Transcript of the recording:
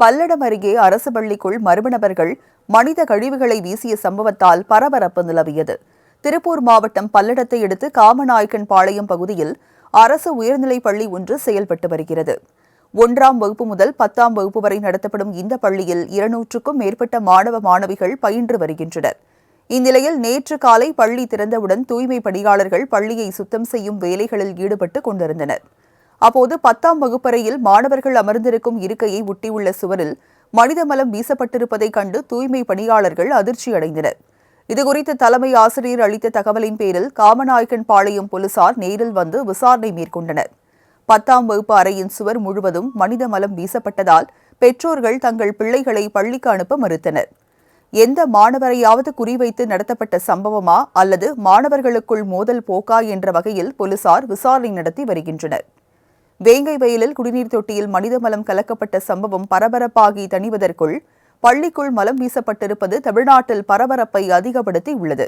பல்லடம் அருகே அரசு பள்ளிக்குள் மர்ம நபர்கள் மனித கழிவுகளை வீசிய சம்பவத்தால் பரபரப்பு நிலவியது. திருப்பூர் மாவட்டம் பல்லடத்தை அடுத்து காமநாயக்கன் பாளையம் பகுதியில் அரசு உயர்நிலைப் பள்ளி ஒன்று செயல்பட்டு வருகிறது. ஒன்றாம் வகுப்பு முதல் பத்தாம் வகுப்பு வரை நடத்தப்படும் இந்த பள்ளியில் இருநூற்றுக்கும் மேற்பட்ட மாணவ மாணவிகள் பயின்று வருகின்றனர். இந்நிலையில் நேற்று காலை பள்ளி திறந்தவுடன் தூய்மை பணியாளர்கள் பள்ளியை சுத்தம் செய்யும் வேலைகளில் ஈடுபட்டு கொண்டிருந்தனர். அப்போது பத்தாம் வகுப்பறையில் மாணவர்கள் அமர்ந்திருக்கும் இருக்கையை ஒட்டியுள்ள சுவரில் மனித மலம் வீசப்பட்டிருப்பதைக் கண்டு தூய்மை பணியாளர்கள் அதிர்ச்சியடைந்தனர். இதுகுறித்து தலைமை ஆசிரியர் அளித்த தகவலின் பேரில் காமநாயக்கன் பாளையம் போலீசார் நேரில் வந்து விசாரணை மேற்கொண்டனர். பத்தாம் வகுப்பு அறையின் சுவர் முழுவதும் மனித மலம் வீசப்பட்டதால் பெற்றோர்கள் தங்கள் பிள்ளைகளை பள்ளிக்கு அனுப்ப மறுத்தனர். எந்த மாணவரையாவது குறிவைத்து நடத்தப்பட்ட சம்பவமா அல்லது மாணவர்களுக்குள் மோதல் போக்கா என்ற வகையில் போலீசார் விசாரணை நடத்தி வருகின்றனர். வேங்கை வயலில் குடிநீர் தொட்டியில் மனித மலம் கலக்கப்பட்ட சம்பவம் பரபரப்பாகி தணிவதற்குள் பள்ளிக்குள் மலம் வீசப்பட்டிருப்பது தமிழ்நாட்டில் பரபரப்பை அதிகப்படுத்தி உள்ளது